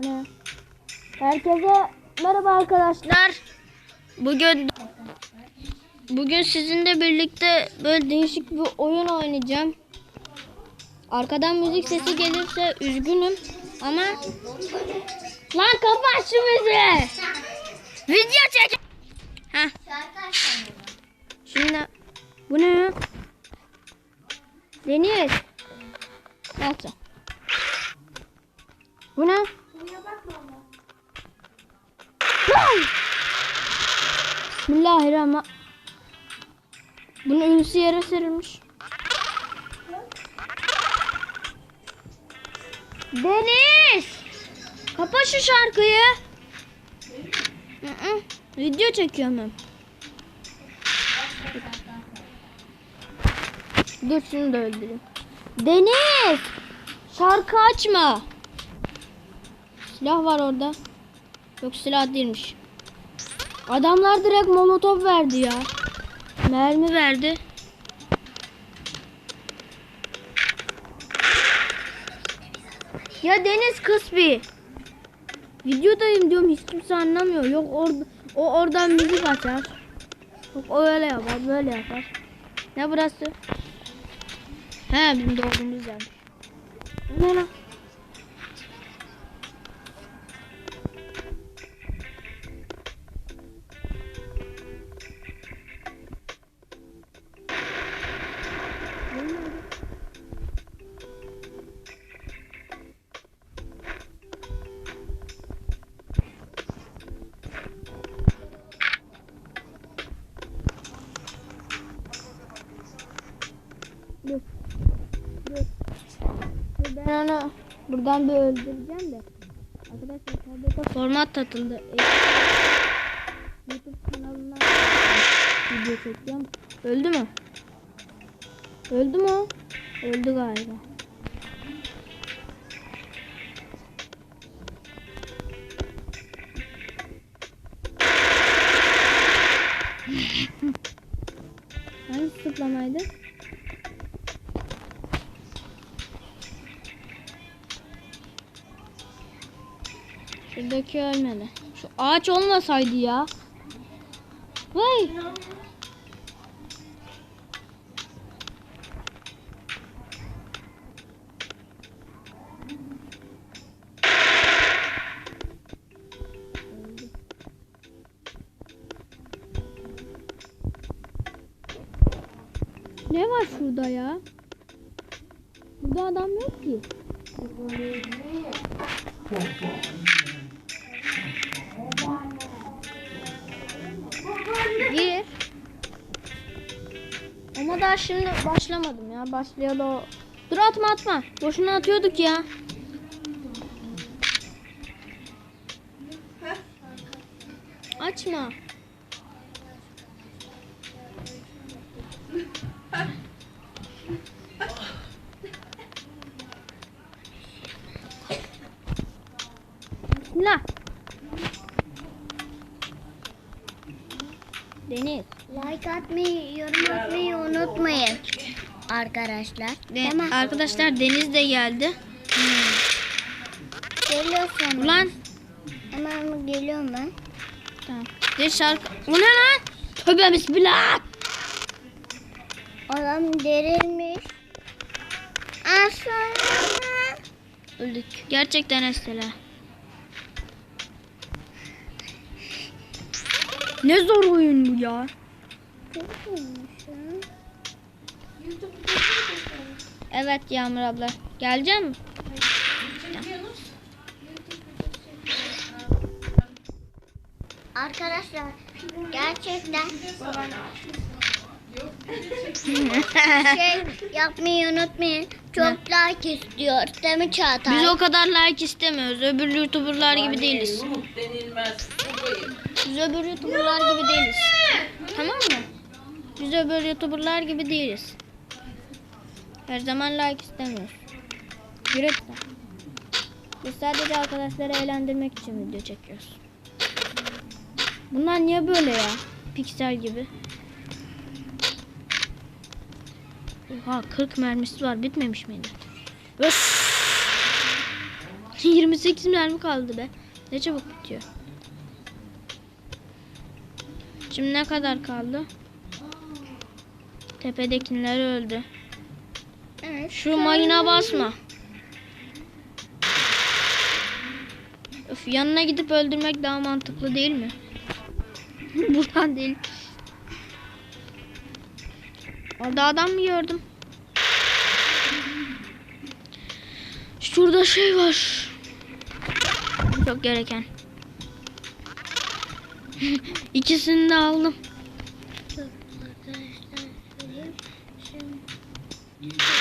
Ne? Herkese merhaba arkadaşlar. Bugün bugün sizinle birlikte böyle değişik bir oyun oynayacağım. Arkadan müzik sesi gelirse üzgünüm ama lan kapat şu müziği. Video çek. Heh. Şimdi bu ne? Deniz. Nasıl? Bu ne? Bismillahirrahmanirrahim. Bunun ünlüsü yere serilmiş. Deniz! Kapa şu şarkıyı. Hı hı. Video çekiyorum ben. Dur şunu da öldüreyim. Deniz! Şarkı açma. Silah var orada. Yok silah değilmiş. Adamlar direkt molotof verdi ya. Mermi verdi. Ya Deniz kız. Videodayım diyorum hiç kimse anlamıyor. Yok orada o oradan müzik açar. Yok o öyle yapar böyle yapar. Ne burası? He bizim doğduğumuz yer. Ne? Buradan bir öldüreceğim de. Arkadaşlar tablete format atıldı. E, YouTube kanalına video çekiyorum. Öldü mü? Öldü mü? Öldü galiba. Hangi zıplamaydı? Şuradaki ölmedi. Şu ağaç olmasaydı ya. Vay. Ne var şurada ya? Burada adam yok ki. Ama daha şimdi başlamadım ya. Başlayalı o. Dur atma atma. Boşuna atıyorduk ya. Açma. Bismillah. Deniz. Like atmayı, yorum atmayı unutmayın. Arkadaşlar. De- Tamam. Arkadaşlar Deniz de geldi. Geliyorsun. Ulan. Hemen geliyorum ben. Tamam. De şarkı. Bu ne lan? Tövbe bismillah. Adam derilmiş. Aslında. Öldük. Gerçekten Estela. Ne zor oyun bu ya. Evet Yağmur abla. Gelecek mi? Arkadaşlar gerçekten şey yapmayı unutmayın. Çok like istiyor. Değil mi Çağatay? Biz o kadar like istemiyoruz. Öbür youtuberlar gibi değiliz. Biz öbür youtuberlar gibi değiliz. Tamam mı? Biz öbür youtuberlar gibi değiliz. Her zaman like istemiyoruz. Yürekten. Biz sadece arkadaşları eğlendirmek için video çekiyoruz. Bunlar niye böyle ya? Piksel gibi. Oha 40 mermisi var. Bitmemiş miydi? Öf. 28 mermi kaldı be. Ne çabuk bitiyor. Şimdi ne kadar kaldı? Tepedekiler öldü. Evet. Şu mayına basma. Öf, yanına gidip öldürmek daha mantıklı değil mi? Buradan değil. Orada adam mı gördüm? Şurada şey var. Çok gereken. İkisini de aldım. Arkadaşlar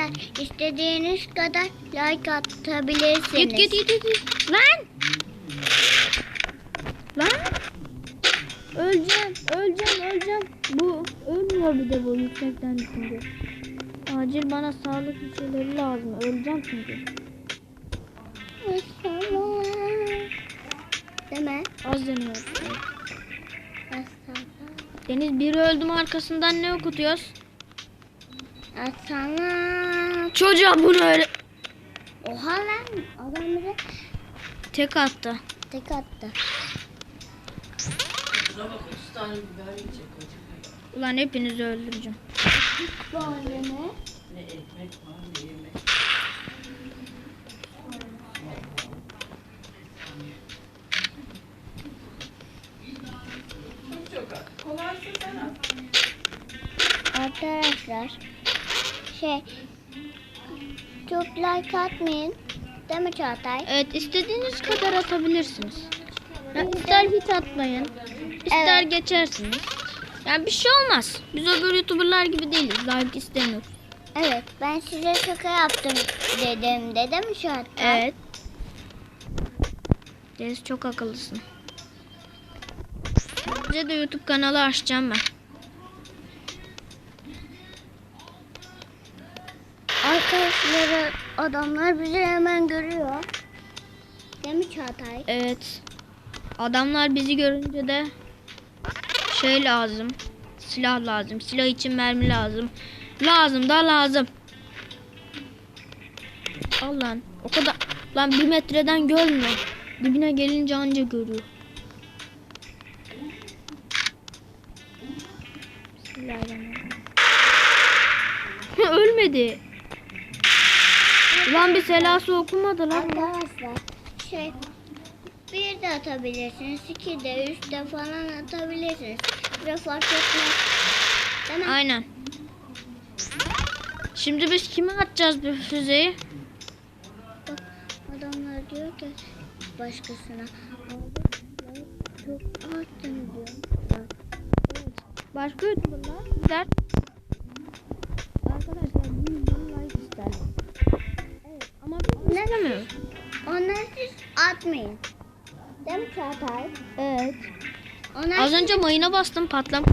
Arkadaşlar istediğiniz kadar like atabilirsiniz. Git git git git. Lan! Lan! Öleceğim, öleceğim, öleceğim. Bu ölmüyor bir de bu yüksekten düşünce. Acil bana sağlık bir şeyleri lazım. Öleceğim çünkü. Mi? Az deniyor. Deniz biri öldüm arkasından ne okutuyoruz? Maşallah. Çocuğa bunu öyle Oha lan adam bize tek attı. tek attı. Ulan hepinizi öldüreceğim. Böyle mi? Arkadaşlar şey çok like atmayın. Değil mi Çağatay? Evet istediğiniz kadar atabilirsiniz. Ya, ister hiç atmayın. ister Evet. geçersiniz. Yani bir şey olmaz. Biz öbür youtuberlar gibi değiliz. Like istemiyoruz. Evet ben size şaka yaptım dedim. Dedim mi Çağatay? Evet. Deniz çok akıllısın. Size de YouTube kanalı açacağım ben. Arkadaşları adamlar bizi hemen görüyor. Değil mi Çağatay? Evet. Adamlar bizi görünce de şey lazım. Silah lazım. Silah için mermi lazım. Lazım da lazım. Al lan. O kadar. Lan bir metreden görmüyor. Dibine gelince anca görüyor. Ölmedi. Lan bir selası okumadı lan. Arkadaşlar şey bir de atabilirsiniz, iki de, üç de falan atabilirsiniz. Bir fark etmez. Mi? Aynen. Şimdi biz kime atacağız bu füzeyi? Bak, adamlar diyor ki başkasına. "Abi, ben Çok attım diyor. Başka youtuberlar ister. Evet. Onlar, Az önce mayına bastım patlam.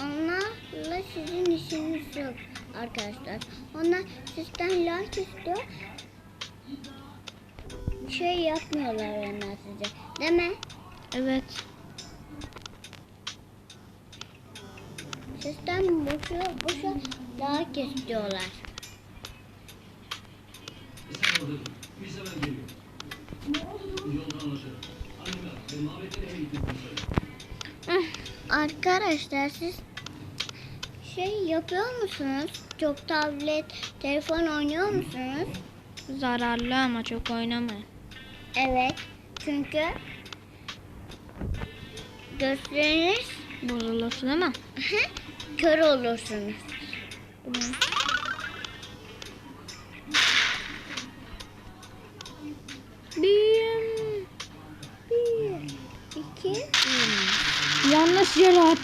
onlarla sizin işiniz yok arkadaşlar. Onlar sizden like istiyor. Şey yapmıyorlar onlar size. Değil mi? Evet. Sizden boşa boşa like istiyorlar. Üh, Arkadaşlar siz şey yapıyor musunuz? Çok tablet, telefon oynuyor musunuz? Zararlı ama çok oynamayın. Evet. Çünkü gözleriniz Bozulursun ama. kör olursunuz. Yanlış yere.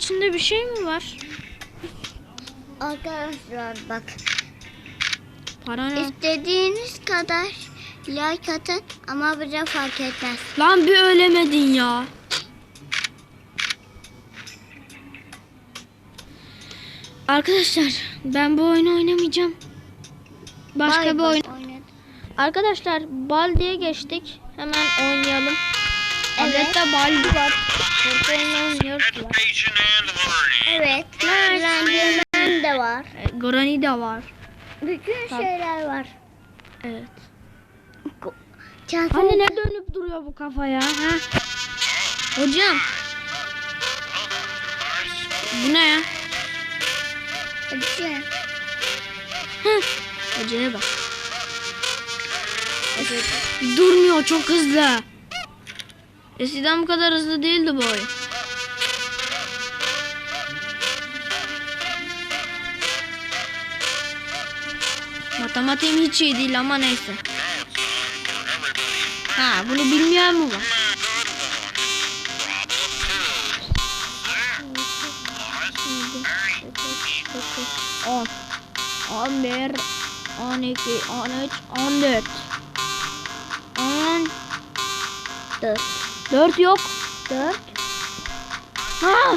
İçinde bir şey mi var? Arkadaşlar bak. Para ne? İstediğiniz kadar like atın ama bize fark etmez. Lan bir ölemedin ya. Arkadaşlar ben bu oyunu oynamayacağım. Başka Bay bir oyun. Oynadım. Arkadaşlar Baldi'ye geçtik. Hemen oynayalım. Evet. Adette Baldi var. Evet. Öğrendiğim de var. E, Granny de var. Bütün Tabii. şeyler var. Evet. Çanta Hani ne dönüp duruyor bu kafa ya? Ha? Hocam bu ne ya? Hı. Hocaya bak. Durmuyor çok hızlı. Eskiden bu kadar hızlı değildi bu oyun. Matematiğim hiç iyi değil ama neyse. Ha bunu bilmeyen mi var? On. On bir. On iki. On üç. On dört. On. Dört. Dört yok. Dört. Ha.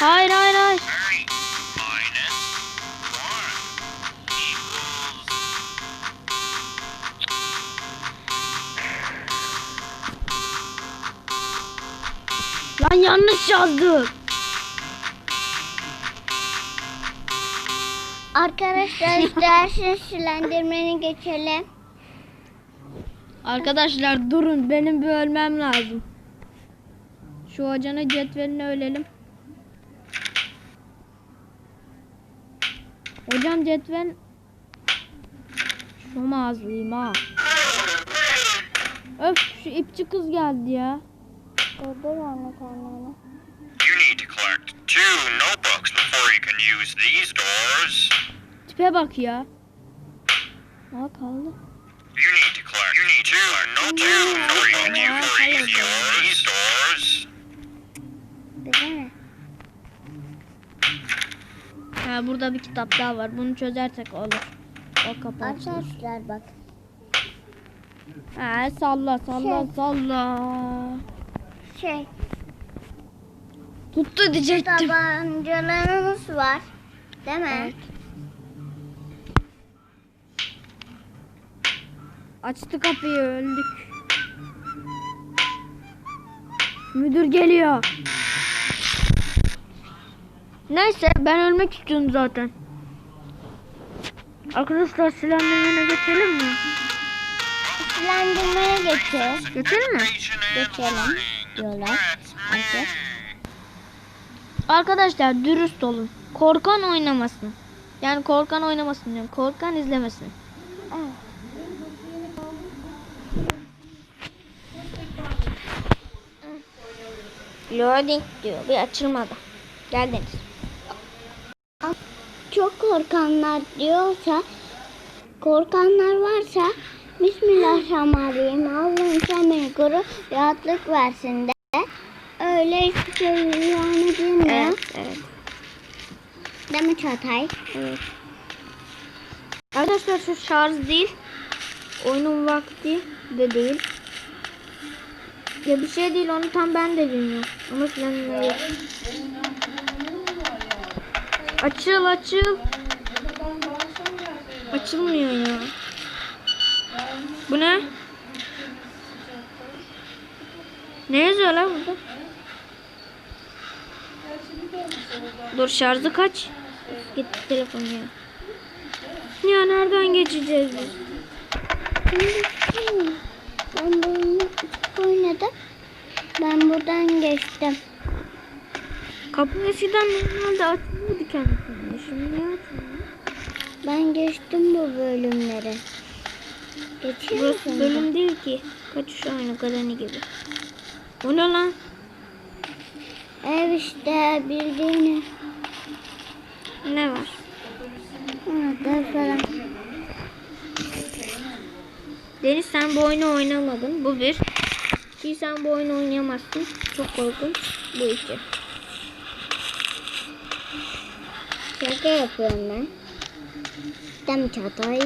Hayır hayır hayır. Lan yanlış yazdım. Arkadaşlar isterseniz silendirmeni geçelim. Arkadaşlar durun benim bir ölmem lazım. Şu hocanın cetvelini ölelim. Hocam cetvel Şom ağzlıyım ha. Öf şu ipçi kız geldi ya. Orada anne karnına. You need to collect two notebooks before you can use these doors. Tipe bak ya. Aa kaldı. You need collect. You need two notebooks before you can use these doors. Ha burada bir kitap daha var. Bunu çözersek olur. O kapalı. Arkadaşlar bak. Ha salla salla Şey. salla. Şey. Tuttu diyecektim. Tabancalarımız var. Değil mi? Evet. Açtı kapıyı öldük. Müdür geliyor. Neyse ben ölmek istiyorum zaten. Arkadaşlar silendirmene geçelim mi? Silendirmeye geçeceğiz. Geçelim mi? Geçelim diyorlar. Artık. Arkadaşlar dürüst olun. Korkan oynamasın. Yani korkan oynamasın diyorum. Korkan izlemesin. Evet. Loading diyor. Bir açılmadı. Geldiniz. Çok korkanlar diyorsa korkanlar varsa Bismillahirrahmanirrahim Allah'ım sen beni koru rahatlık versin de öyle hiçbir şey yani bilmiyor. evet. Değil mi Çağatay? Evet. Arkadaşlar şu şarj değil. Oyunun vakti de değil. Ya bir şey değil onu tam ben de bilmiyorum. Ama silenmiyor. Açıl açıl. Açılmıyor ya. Bu ne? Ne yazıyor lan burada? Dur şarjı kaç? Gitti telefon ya. Ya nereden geçeceğiz biz? Şimdi, Ben buradan geçtim. Kapı eskiden normalde açılıyordu kendisini. Şimdi niye açılmıyor? Ben geçtim bu bölümleri. Geçiyor Burası bölüm değil ki. Kaçış oyunu Granny gibi. Bu ne lan? Ev işte bildiğini. Ne var? Ha, falan. Deniz sen bu oyunu oynamadın. Bu bir. İki, değilsen bu oyunu oynayamazsın. Çok korkunç bu iki. Şaka yapıyorum ben. Dem çatay.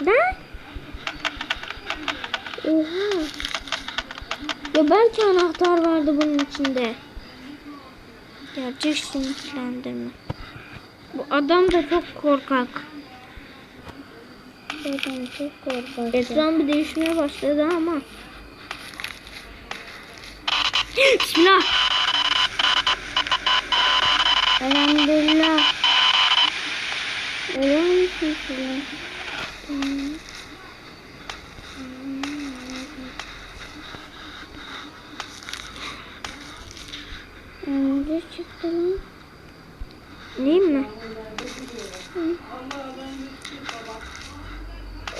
Ben? Oha. Ya belki anahtar vardı bunun içinde. Gerçek sinirlendirme. Bu adam da çok korkak. Zaten çok korkunç. Ekran bir değişmeye başladı ama. Bismillah. Elhamdülillah. Elhamdülillah. Ne çıktı lan? Neyim mi?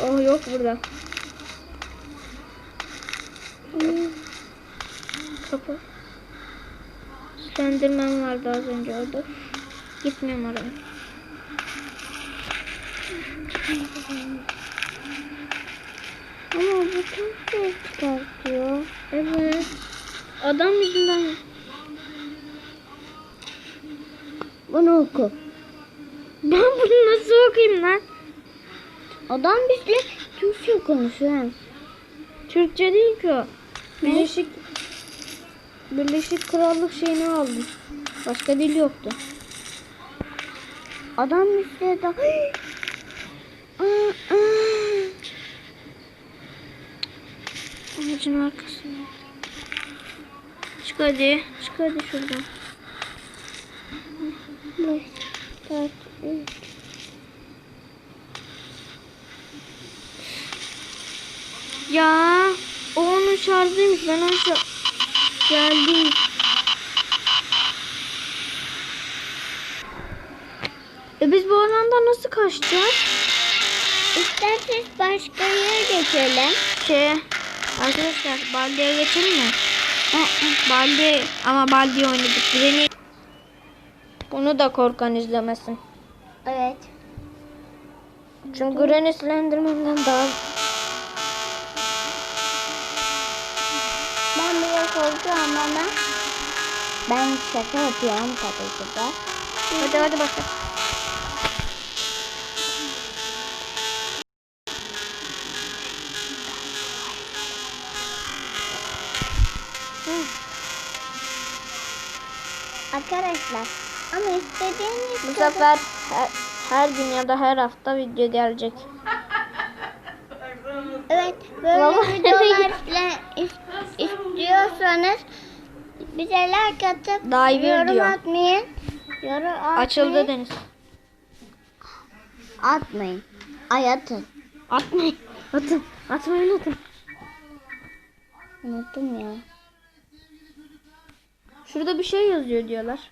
Oh yok burada. Kapı. Slenderman vardı az önce orada. Gitmiyorum oraya. Ama bu çok ses çıkartıyor. Evet. Adam yüzünden. Bunu oku. Ben bunu nasıl okuyayım lan? Adam bizle Türkçe konuşuyor. Türkçe değil ki o. Birleşik Birleşik Krallık şeyini aldım. Başka dil yoktu. Adam bizle da... Ağacın arkasında. Çık hadi. Çık hadi şuradan. Ya o onun şarjıymış. Ben onun Geldim. E biz bu alanda nasıl kaçacağız? İsterseniz başka yere geçelim. Şey, arkadaşlar Baldi'ye geçelim mi? Baldi ama Baldi oynadık. Granny. Bunu da korkan izlemesin. Evet. Çünkü Granny Slenderman'dan daha ama ben şaka yapıyorum tabii ki de. Hadi hadi başla. Arkadaşlar ama istediğiniz Bu kadar- sefer her, her gün ya da her hafta video gelecek. Evet böyle videolar istiyorsanız bize like atıp bir yorum video. atmayın. Yorum atmayın. Açıldı Deniz. Atmayın. Ay atın. Atmayın. Atın. Atmayın atın. Unuttum ya. Şurada bir şey yazıyor diyorlar.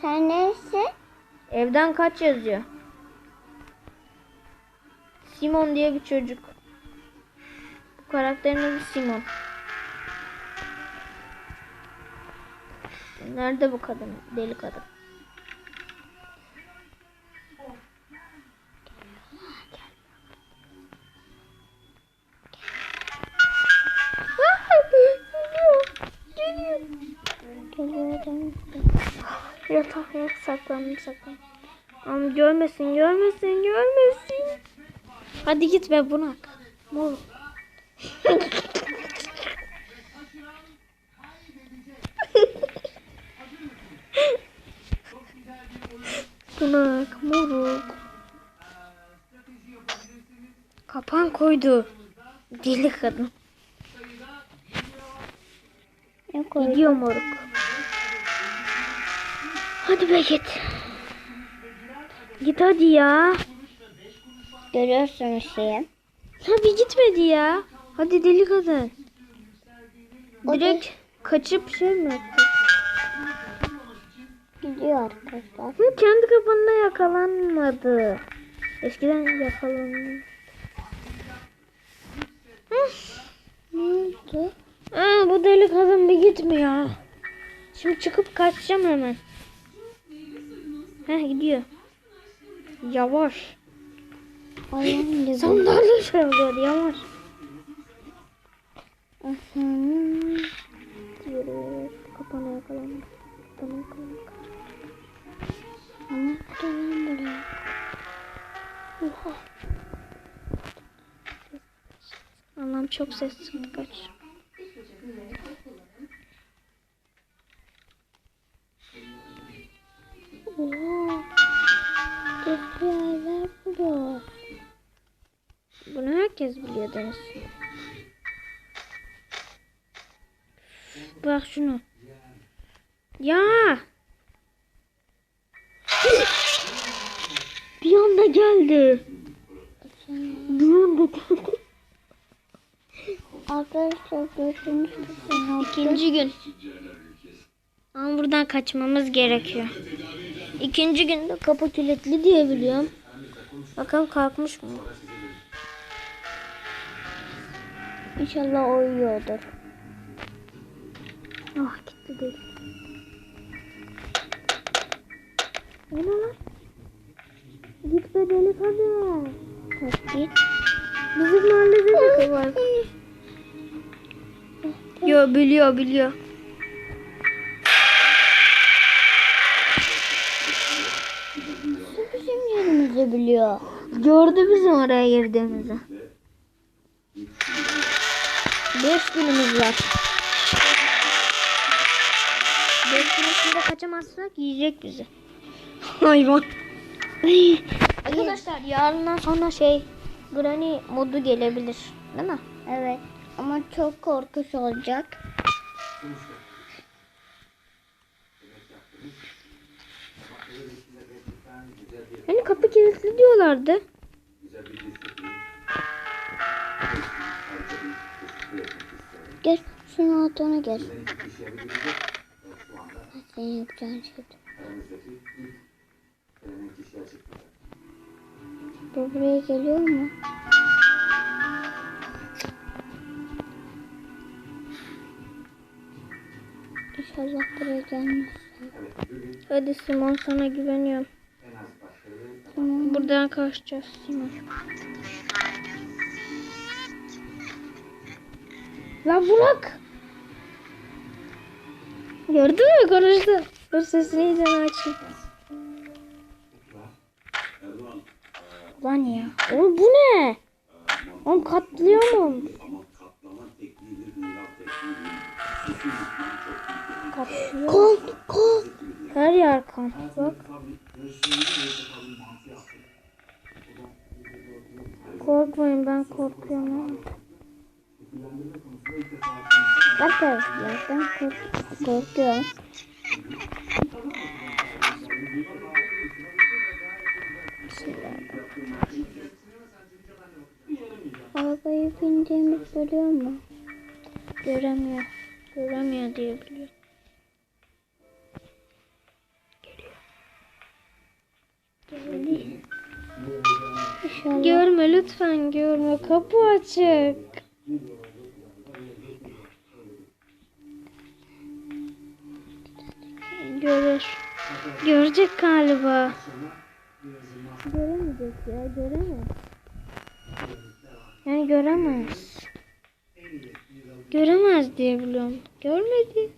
Sen neyse? Evden kaç yazıyor? Simon diye bir çocuk. Karakterin adı Simon. Nerede bu kadın? Deli kadın. Yatak yok saklandım saklan. Ama görmesin görmesin görmesin. Hadi git be bunak. Mor. Koydu. Deli kadın. Yok öyle. Gidiyor moruk. Hadi be git. Git hadi ya. Görüyorsunuz şeyi. Tabii gitmedi ya. Hadi deli kadın. Direkt kaçıp şey mi yapacak? Gidiyor arkadaşlar. Hı, kendi kapanında yakalanmadı. Eskiden yakalandı. Ne oldu? Aa, bu deli kadın bir gitmiyor. Şimdi çıkıp kaçacağım hemen. Heh gidiyor. Yavaş. Ayağım gibi. Sandalye oluyor yavaş. Buraya. Oha. Çok ses çıktı kaç. Oha. Yerler buluyor. Bunu herkes biliyor Deniz. İkinci gün. Ama buradan kaçmamız gerekiyor. İkinci günde kapı kilitli diye biliyorum. Bakalım kalkmış mı? İnşallah uyuyordur. Ah gitti değil. Ne lan? Git be deli hadi. Kalk git. Bizim mahallede de var. Yo biliyor biliyor. Bizim yerimizi biliyor. Gördü bizim oraya girdiğimizi. Beş günümüz var. Beş gün içinde kaçamazsak yiyecek bizi. Hayvan. Arkadaşlar yarından sonra şey Granny modu gelebilir. Değil mi? Evet. Ama çok korkunç olacak. Hani kapı kilitli diyorlardı. Gel şunun altına gel. Senin yapacağın şey. Bu buraya geliyor mu? İnşallah buraya gelmez. Hadi Simon sana güveniyorum. Tamam. Buradan kaçacağız Simon. Lan Burak. Gördün mü konuştu. Dur sesini iyice açayım. Lan ya. Oğlum bu ne? Oğlum katlıyor mu? Katlıyor. Kol, kol. Her yer kan. Bak. Korkmayın ben korkuyorum. Arkadaşlar ben kork korkuyorum. Arabayı bindiğimiz görüyor mu? Göremiyor. Göremiyor diye biliyorum. İnşallah. Görme lütfen görme. Kapı açık. Görür. Görecek galiba. Göremeyecek ya göremez. Yani göremez. Göremez diye biliyorum. Görmedi.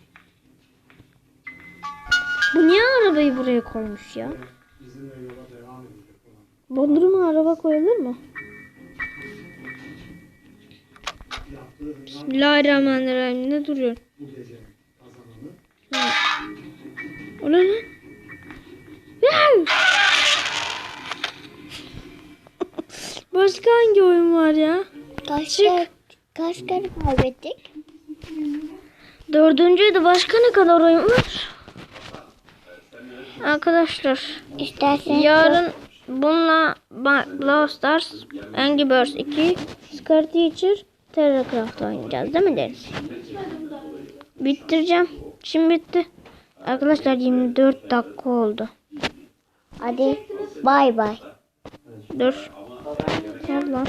Bu niye arabayı buraya koymuş ya? Bodrum'a araba koyulur mu? Bismillahirrahmanirrahim. Ne duruyor? O ne lan? Başka hangi oyun var ya? Kaç kere, kaç kere kaybettik? Dördüncüydü. Başka ne kadar oyun var? Arkadaşlar İsterseniz yarın bununla Brawl Stars, Angry Birds 2, Scar Teacher, Terracraft oynayacağız değil mi Deniz? Bitireceğim. Şimdi bitti. Arkadaşlar 24 dakika oldu. hadi bay bay. Dur. Gel lan.